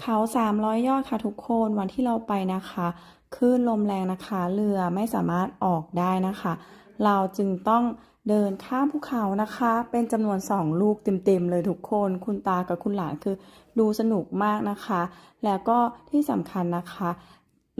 เขา300 ยอดค่ะทุกคนวันที่เราไปนะคะคลื่นลมแรงนะคะ เรือไม่สามารถออกได้นะคะ เราจึงต้องเดินข้ามภูเขานะคะ เป็นจำนวน 2 ลูกเต็มๆเลยทุกคน คุณตากับคุณหลานคือดูสนุกมากนะคะ แล้วก็ที่สำคัญนะคะ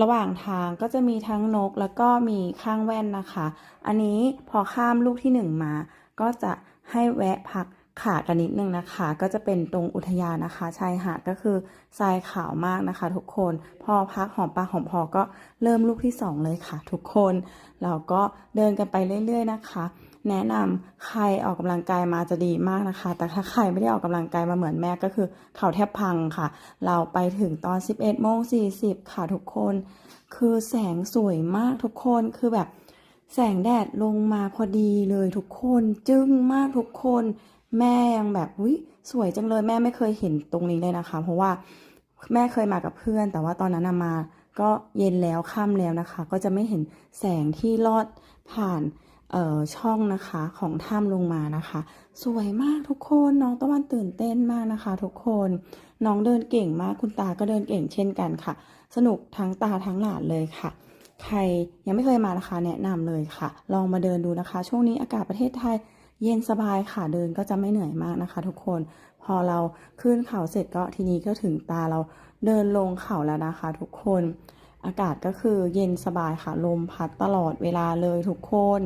ระหว่างทางก็จะมีทั้งนกแล้วก็มีข้างแว่นนะคะ อันนี้พอข้ามลูกที่หนึ่งมา ก็จะให้แวะพัก ขาดกันนิดนึงนะคะ ก็จะเป็นตรงอุทยานนะคะชายหาดก็คือทรายขาวมากนะคะ ทุกคนพอพักหอมปากหอมคอก็เริ่มลูกที่สองเลยค่ะ ทุกคนเราก็เดินกันไปเรื่อย ๆ นะคะแนะนำใครออกกำลังกายมาจะดีมากนะคะ แต่ถ้าใครไม่ได้ออกกำลังกายมาเหมือนแม่ก็คือเข่าแทบพังค่ะ เราไปถึงตอน 11โมง40 ค่ะทุกคน คือแสงสวยมากทุกคน คือแบบ แสงแดดลงมาพอดีเลยทุกคนจึ้งมากทุกคน แม่ยังแบบวิสวยจังเลยแม่ไม่เคยเห็นตรงนี้เลยนะคะ เพราะว่าแม่เคยมากับเพื่อน แต่ว่าตอนนั้นมาก็เย็นแล้วค่ำแล้วนะคะ ก็จะไม่เห็นแสงที่ลอดผ่านเอ่อช่องนะคะของถ้ำลงมานะคะ สวยมากทุกคนน้องตะวันตื่นเต้นมากนะคะ ทุกคนน้องเดินเก่งมากคุณตาก็เดินเก่งเช่นกันค่ะ สนุกทั้งตาทั้งหลานเลยค่ะ ใครยังไม่เคยมานะคะ แนะนำเลยค่ะ ลองมาเดินดูนะคะ ช่วงนี้อากาศประเทศไทยเย็นสบายค่ะเดินก็จะไม่เหนื่อยมากนะคะ ทุกคน พอเราขึ้นเขาเสร็จก็ทีนี้ก็ถึงตาเราเดินลงเขาแล้วนะคะ ทุกคน อากาศก็คือเย็นสบายค่ะลมพัดตลอดเวลาเลยทุกคน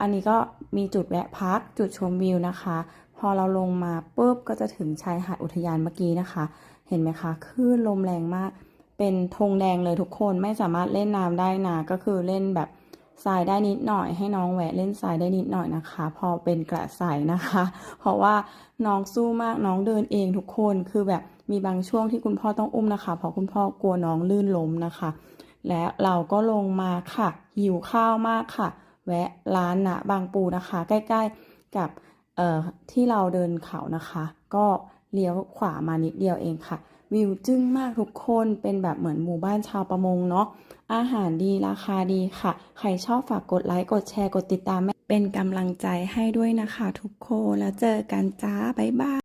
อันนี้ก็มีจุดแวะพักจุดชมวิวนะคะ พอเราลงมาปุ๊บก็จะถึงชายหาดอุทยานเมื่อกี้นะคะ เห็นไหมคะคลื่นลมแรงมาก เป็นธงแดงเลยทุกคนไม่สามารถเล่นน้ำได้นะก็คือเล่นแบบทรายได้นิดหน่อย ให้น้องแหวะเล่นทรายได้นิดหน่อยนะคะ พอเป็นกระใสนะคะ เพราะว่าน้องสู้มากน้องเดินเองทุกคนคือแบบมีบางช่วงที่คุณพ่อต้องอุ้มนะคะ เพราะคุณพ่อกลัวน้องลื่นล้มนะคะ และเราก็ลงมาค่ะ หิวข้าวมากค่ะ แวะร้านนะบางปูนะคะ ใกล้ ๆกับเอ่อที่เราเดินเขานะคะ ก็ เลี้ยวขวามานิดเดียวเองค่ะ วิวจึ้งมากทุกคนเป็นแบบเหมือนหมู่บ้านชาวประมงเนาะอาหารดีราคาดีค่ะ ใครชอบฝากกดไลค์กดแชร์กดติดตามเป็นกำลังใจให้ด้วยนะคะทุกคนแล้วเจอกันจ้าบ๊ายบาย